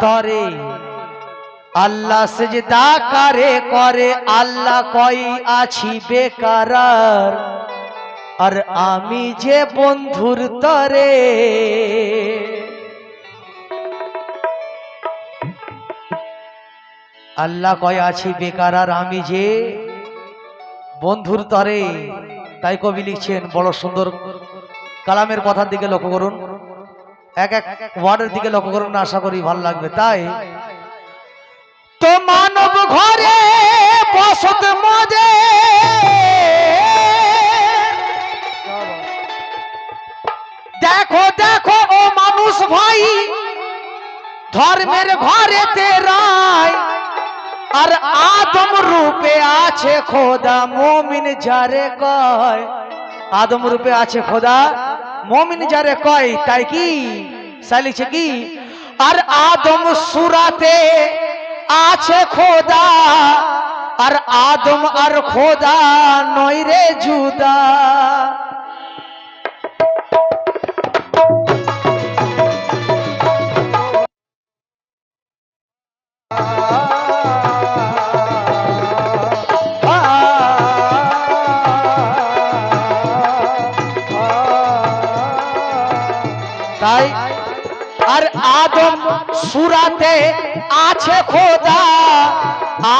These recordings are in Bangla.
তরে। আল্লাহ সেজদা করে করে, আল্লাহ কই আছি বেকার আর আমি যে বন্ধুর তরে। আল্লাহ কয় আছি বেকার আর আমি যে বন্ধুর তরে। তাই কবি লিখছেন, বড় সুন্দর কালামের কথার দিকে লক্ষ্য করুন। এক এক ওয়ার্ডের দিকে লক্ষ্য করুন, আশা করি ভালো লাগবে। তাই তো মানব ঘরে বসত মজে দেখো দেখো, ও মানুষ ভাই, ধর্মের ঘরে তে রায়। আর আদম রূপে আছে খোদা, মমিন যারে কয়। আদম রূপে আছে খোদা মমিন যারে কয়, তাই কি? সালিছে কি? আর আদম সুরাতে আছে খোদা, আর আদম আর খোদা নয় রে জুদা। আদম সুরাতে আছে খোদা।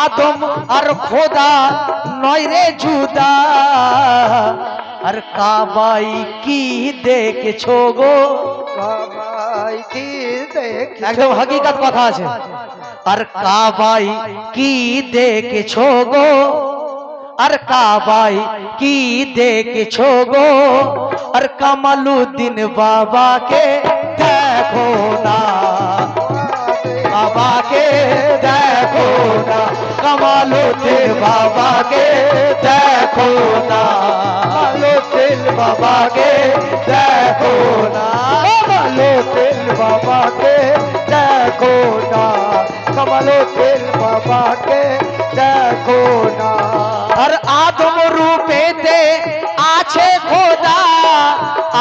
আদম আর খোদা নয় রে জুদা। আর কাবাই কি দেখছ গো? সবাই কি দেখি একদম হাকিকাত কথা আছে। আর কাবাই কি দেখছ গো? আর কাবাই কি দেখছ গো? আর কামালুদ্দিন বাবাকে দেখো। কামালুদ্দিন বাবাকে দেখো না কামালুদ্দিন বাবাকে দেখো না কামালুদ্দিন বাবাকে দেখো না কামালুদ্দিন বাবাকে দেখো না আর আদম রূপেতে আছে খোদা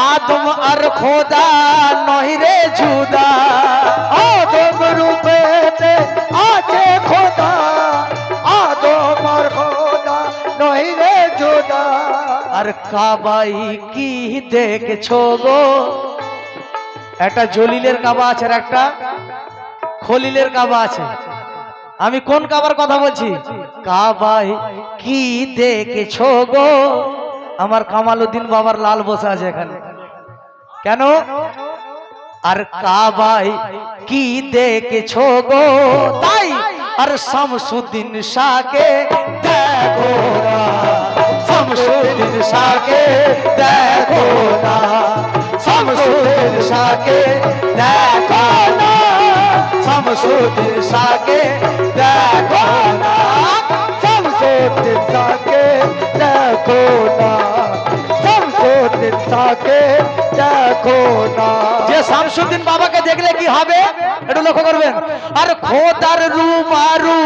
আদম আর খোদা নয় রে জুদা আদম রূপেতে আছে খোদা আদম কাবাই কি দেখছ গো? একটা জলিলের কাবা আছে একটা খলিলের কাবা আছে। আমি কোন কাবার কথা বলছি? কাবাই কি দেখছ গো? আমার কামালউদ্দিন বাবার লাল বসে আছে এখানে। কেন? আর কাবাই কি দেখছ গো? তাই আর শামসুদ্দিন শাহকে দেখো না শামসুদ্দিন শাহকে দেখো না শামসুদ্দিন শাহকে দেখো না শামসুদ্দিন শাহকে দেখো না শামসুদ্দিন সাকে দেখো না শামসুদ্দিন সাকে দেখো না যে শামসুদ্দিন বাবাকে দেখলে কি হবে? একটু লক্ষ্য করবেন। আর খোদার রুবারু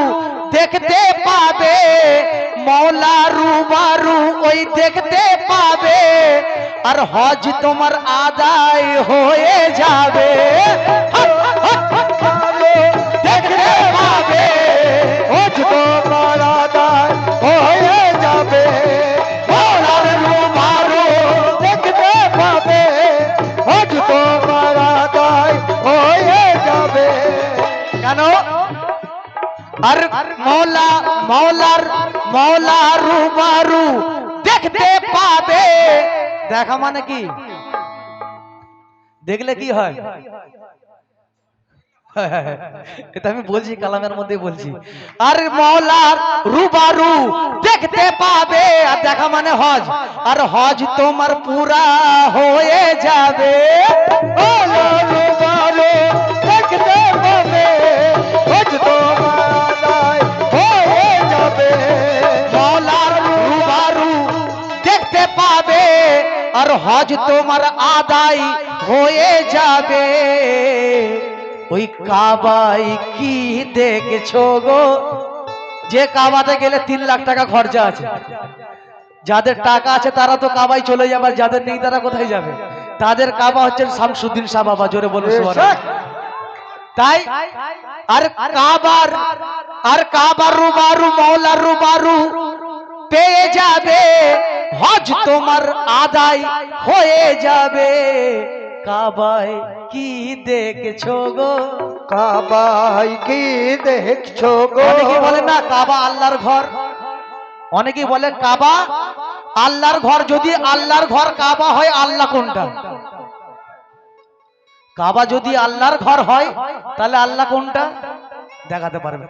দেখতে পাবে মৌলা রুবারু ওই দেখতে পাবে আর হজ তোমার আদায় হয়ে যাবে। মৌলা রুবারু দেখতে পাবে। দেখা মানে কি? দেখলে কি হয়? এটা আমি বলছি, কালামের মধ্যে বলছি। আর মৌলার রুবারু দেখতে পাবে, আর দেখা মানে হজ। আর হজ তোমার পুরা হয়ে যাবে। ওলা আর হজ তোমার আদায় হয়ে যাবে। ওই কাবাই কি দেখছ গো? যে কাবাতে গেলে তিন লাখ টাকা খরচা আছে। যাদের টাকা আছে তারা তো কাবাই চলে যাবে আর যাদের নেই তারা কোথায় যাবে? তাদের কাবা হচ্ছেন শামসুদ্দিন শাহ বাবা জোরে বলে তাই আর কাবার আর কাবার রুবারু মৌলার রুবারু পেয়ে যাবে। হজ তোমার আদায় হয়ে যাবে। কাবায় কি দেখছ গো? কাবাই কি দেখছ গো? অনেকে বলে না কাবা আল্লাহর ঘর। অনেকে বলে কাবা আল্লাহর ঘর যদি আল্লাহর ঘর কাবা হয় আল্লাহ কোনটা? কাবা যদি আল্লাহর ঘর হয় তাহলে আল্লাহ কোনটা? দেখাতে পারবে।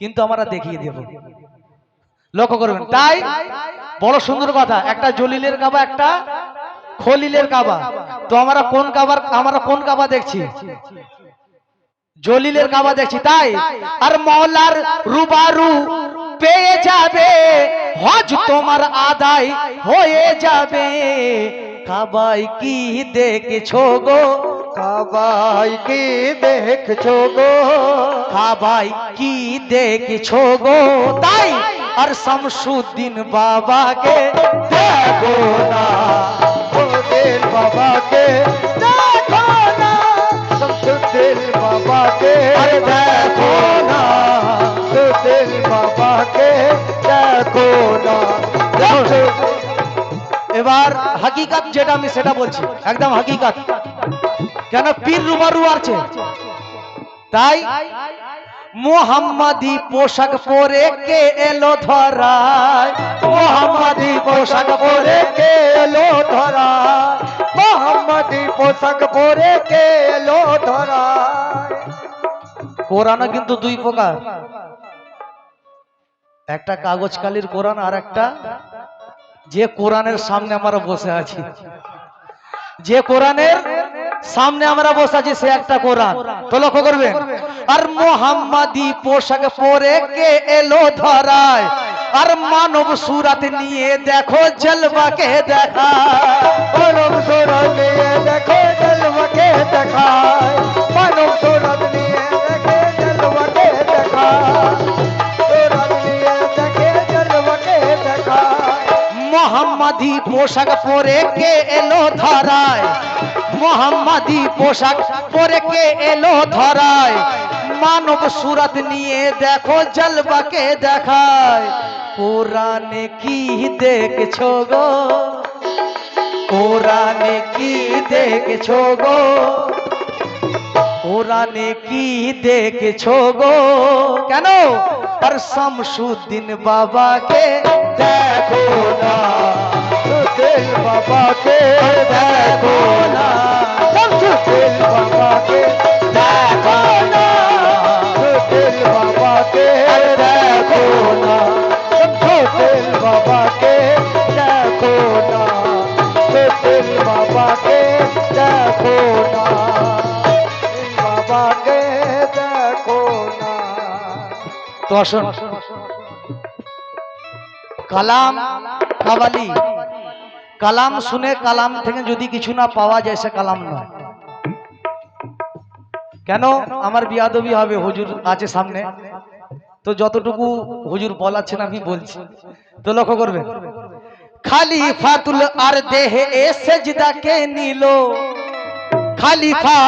কিন্তু আমরা দেখিয়ে দেব। লক্ষ্য করবেন। তাই বড় সুন্দর কথা একটা জলিলের কাবা একটা খলিলের কাবা। তো আমরা কোন কাবার আমরা কোন কাবা দেখছি? জলিলের কাবা দেখছি তাই? আর মৌলার রুবারু পেয়ে যাবে হজ তোমার আদায় হয়ে যাবে। কাবাই কি দেখছ গো? কাবাই কি দেখছ গো? কাবাই কি দেখছ গো? তাই আর শামসুদ্দিন বাবাকে দেখো না। ওদের বাবাকে দেখো না। শামসুদ্দিন বাবাকে আরে দেখো না। শামসুদ্দিন বাবাকে দেখো না। এবার হাকিকাত যেটা আমি সেটা বলছি। একদম হাকিকাত। কেন পীর রুবারু আছে। তাই মোহাম্মদি পোশাক পরে কে এলো ধরায়? মোহাম্মদি পোশাক পরে কে এলো ধরা মোহাম্মদি পোশাক পরে কে এলো ধরা কোরআন কিন্তু দুই প্রকার। একটা কাগজ কালির কোরআন আর একটা যে কোরআনের সামনে আমরা বসে আছি। যে কোরআনের সামনে আমরা বসে আছি, সে একটা কোরআন। তো লক্ষ্য করবেন আর মোহাম্মদি পোশাক পরে কে এলো ধরায়? আর মানব সুরাত নিয়ে দেখো জলবাকে দেখা মানব সুরত নিয়ে দেখো জলমকে দেখায়। মানব সুরত নিয়ে দেখে নিয়ে দেখে মোহাম্মদি পোশাক পরে কে এলো ধরায়? মোহাম্মদি পোশাক পরে কে এলো ধরায়? মানব সুরত নিয়ে দেখো জলবাকে দেখায়। কোরআনে কি দেখছ গো? কোরআনে কি দেখছ গো? কোরআনে কি দেখছ গো? কেন? আর শামসুদ্দিন বাবাকে দেখো না। বাবাকে দেখো না। বাবাকে দেখো না। তো কালাম কাবালি। কালাম শুনে কালাম থেকে যদি কিছু না পাওয়া যায়, সে কালাম নয়। কেন? আমার বিয়াদবি হবে, হুজুর আছে সামনে। তো যতটুকু হুজুর বলাচ্ছেন আমি বলছি। তো লক্ষ্য করবেন। খালিফাতুল আর দেহে এ সেজদাকে নিল। খালিফা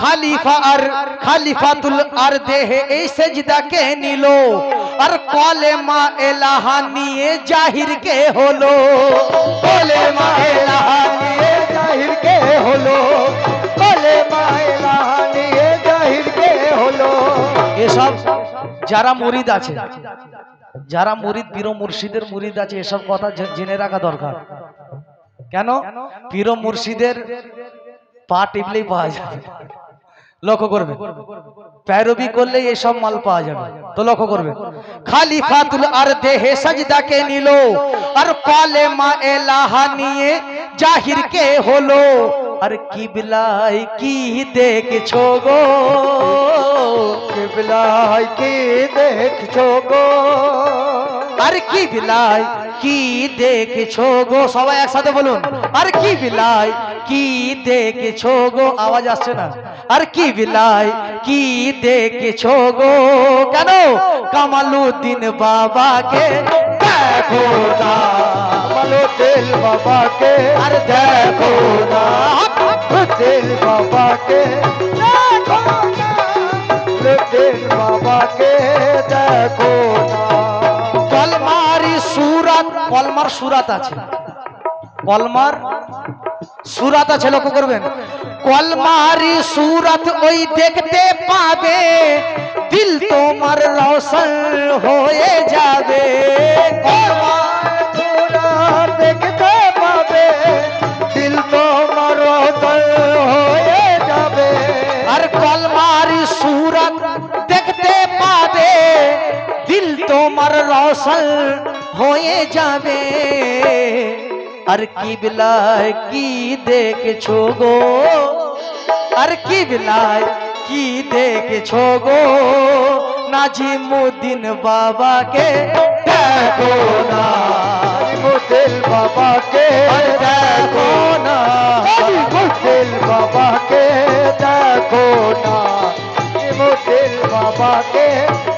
খালিফা আর খালিফাতুল আর দেহে এই সেজদাকে নিল? আর কলেমা এলাহা নিয়ে জাহির কে হলো? কলেমা এলাহা নিয়ে জাহির কে হলো? কলে মাইলা নিয়ে জাহির কে হলো? এসব যারা মুরিদ আছে, যারা পীর ও মুর্শিদের মুরিদ আছে, এসব কথা জেনে রাখা দরকার। কেন? পীর মুর্শিদের পা টিপলেই পাওয়া যাবে লক্ষ্য করবে। প্যারবি করলেই এসব মাল পাওয়া যাবে। তো লক্ষ্য করবে। খালিফাতুল আর দেহে সাজদাকে নিল, আর কলেমা এলাহা নিয়ে জাহির কে হলো? আর কিবলাই কি দেখছ গো? কিবলাই কি দেখছ গো? আর কি বিলাই কি দেখছ গো? সবাই একসাথে বলুন। আর কি বিলাই কি দেখছ গো? আওয়াজ আসছে না। আর কি বিলাই কি দেখছ গো? কেন? কামালুদ্দিন বাবাকে দেখো না। বলো বাবাকে আর দেখো না। তেল বাবাকে দেখো না। শামসুদ্দিন বাবাকে দেখো না। কলমারি সুরাত কলমার সুরাত আছে। কলমার সুরাত আছে, লক্ষ্য করবেন। কলমারি সুরাত ওই দেখতে পাবে, দিল তোমার রোশন হয়ে যাবে। দেখতে তোমার রোশন হয়ে যাবে। আর কলমারি দেখতে তোমার হয়ে যাবে। আর কি বিলায় কি দেখছ গো? আর কি বিলায় কি দেখছ গো? নাজিমুদ্দিন বাবাকে দেখো না। মুদিল বাবাকে দেখো না। মুদিল বাবাকে দেখো না। মুদিল বাবাকে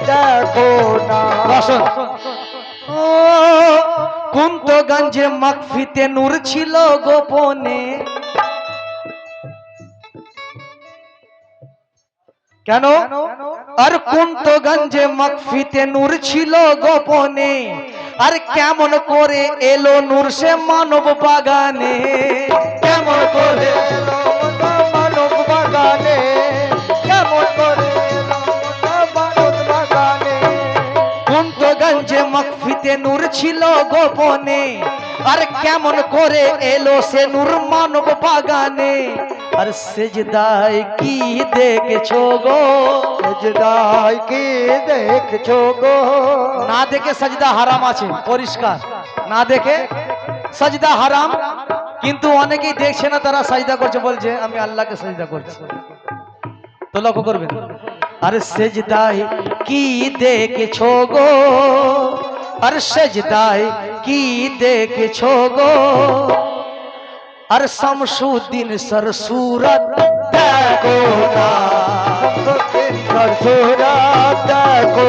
দেখো না। বসুন। ও কুন্তগঞ্জে মাকফিতে নূর ছিল গোপনে। কেন? আর কুন্তগঞ্জে মাকফিতে নূর ছিল গোপনে। আর কেমন করে এলো নূর সে মানব বাগানে। কেমন করে মানব মকফিতে নূর ছিল গোপনে। আর কেমন করে এলো সে নূর মানব বাগানে। আর সেজদায় কি দেখছ গো? সজদাই কি দেখছ গো? না দেখে সাজদা হারাম আছে পরিষ্কার। না দেখে সাজদা হারাম কিন্তু অনেকেই দেখছে না তারা সাজদা করছে বলছে আমি আল্লাহকে সাজদা করছি। তো লক্ষ্য করবেন। আরে সেজদায় কি দেখছ গো? अर सजदाई की देख छोगो। अर शमशुद्दीन सर सूरत देखो ना तो सूरत देखो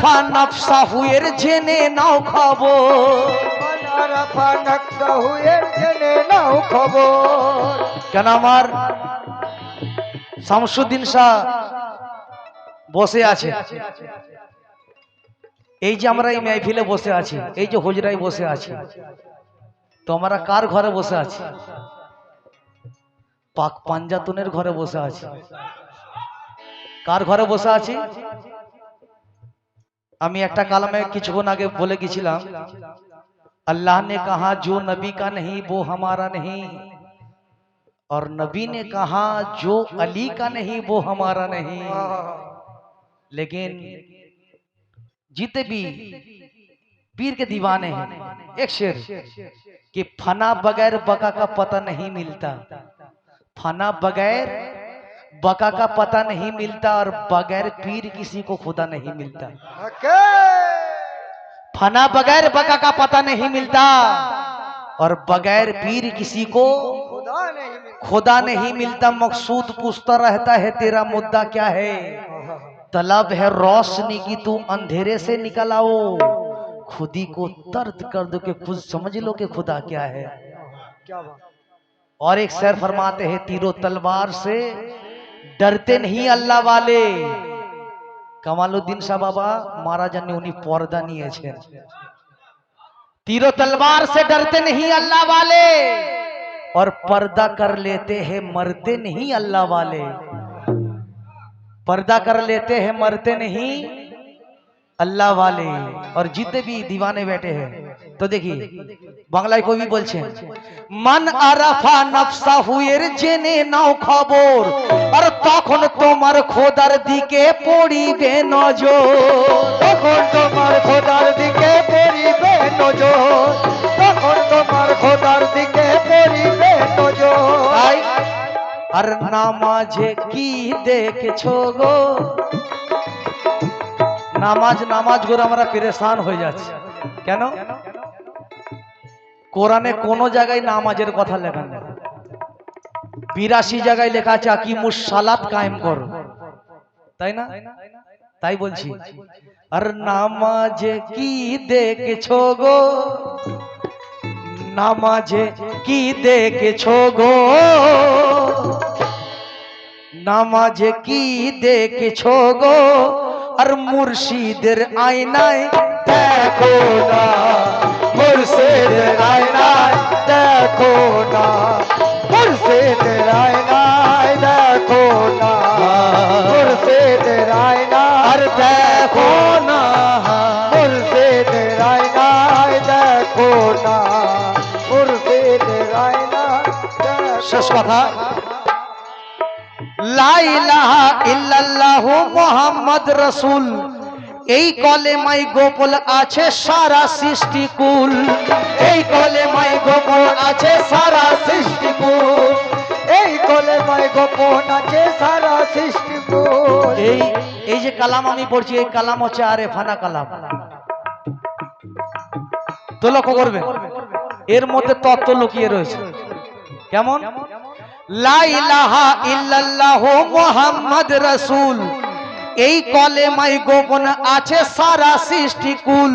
আরাফা হুয়ের জেনে নাও খবর। আরাফা নকশা জেনে নাও খবর। কেন আমার শামসুদ্দিন শাহ বসে আছে? এই যে আমরা এই মেহফিলে বসে আছি এই যে হুজরাই বসে আছি তো আমরা কার ঘরে বসে আছি? পাক পাঞ্জাতনের ঘরে বসে আছি। কার ঘরে বসে আছি? আমি একটা কালামে কিছুক্ষণ আগে বলে গেছিলাম अल्लाह ने कहा जो नबी का नहीं वो हमारा नहीं और नबी ने कहा जो अली का नहीं वो हमारा नहीं लेकिन जितने भी पीर के दीवाने हैं एक शेर कि फना बगैर बका का पता नहीं मिलता फना बगैर बका का पता नहीं मिलता और बगैर पीर किसी को खुदा नहीं मिलता। फना बगैर बका का पता नहीं मिलता और बगैर पीर किसी को खुदा नहीं मिलता। मकसूद पूछता रहता है तेरा मुद्दा क्या है? तलब है रोशनी की तू अंधेरे से निकल आओ। खुदी को तर्द कर दो कि खुद समझ लो कि खुदा क्या है। और एक शेर फरमाते हैं तीरों तलवार से डरते नहीं अल्लाह वाले কামালউদ্দিন শাহ বাবা মারা যাননি উনি পর্দা নিয়েছেন तीरों तलवार से डरते नहीं अल्लाह वाले और पर्दा कर लेते हैं मरते नहीं अल्लाह वाले पर्दा कर लेते हैं मरते नहीं अल्लाह वाले और जितने भी दीवाने बैठे हैं তো দেখি বাংলায় কবি বলছেন মান আরাফা নফসা হুয়ের জেনে নাও খবর। আর তখন তোমার খোদার দিকে পড়িবে নজর। তখন তোমার খোদার দিকে পড়িবে নজর। তখন তোমার খোদার দিকে পড়িবে নজর। আর নামাজে কি দেখছ গো? নামাজ নামাজ গো আমরা পেরেশান হয়ে যাচ্ছি। কেন? কোরআনে কোনো জায়গায় নামাজের কথা লেখা নেই। বিরাশি জায়গায় লেখা আছে, আকিমুস সালাত কায়েম করো। তাই না? তাই বলছি। আর নামাজে কি দেখেছ গো? নামাজে কি দেখেছ গো? নামাজে কি দেখেছ গো? আর মুর্শিদের আয়নায় দেখো না। মুর্শিদের আয়নায় দেখো না। মুর্শিদের আয়নায় দেখো না। মুর্শিদের আয়নায় আর দেখো না। মুর্শিদের আয়নায় দেখো না। মুর্শিদের আয়নায় দেখো শেষ কথা। লা ইলাহা ইল্লাল্লাহু মুহাম্মদ রাসূল। এই কলেমাই গোপল আছে সারা সৃষ্টিকুল। এই কলেমায় গোপন আছে সারা সৃষ্টিকুল। এই কলেমায় গোপন আছে সারা সৃষ্টিকুল। এই এই যে কালাম আমি পড়ছি, এই কালাম হচ্ছে আরে ফানা কালাম। তো লক্ষ্য করবে এর মধ্যে তত্ত্ব লুকিয়ে রয়েছে। কেমন? লা ইলাহা ইল্লাল্লাহু মুহাম্মদ রাসূল। এই কলেমাই গোপন আছে সারা সৃষ্টিকুল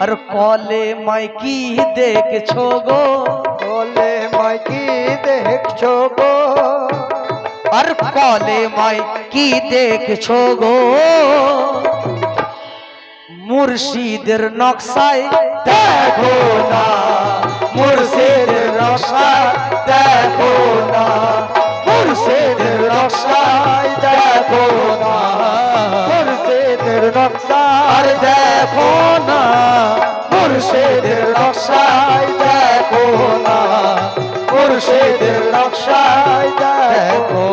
আর কলেমাই কি দেখছ গো? কলেমায় কি দেখছ গো? আর কলেমাই কি দেখছ গো? মুর্শিদের নকশায় দেখো না মুর্শিদের নকশা দেখো না। মুর্শিদের নকশায় দেখো না। মুর্শিদের নকশায় দেখো না। মুর্শিদের নকশায় দেখো না। মুর্শিদের নকশায় দেখো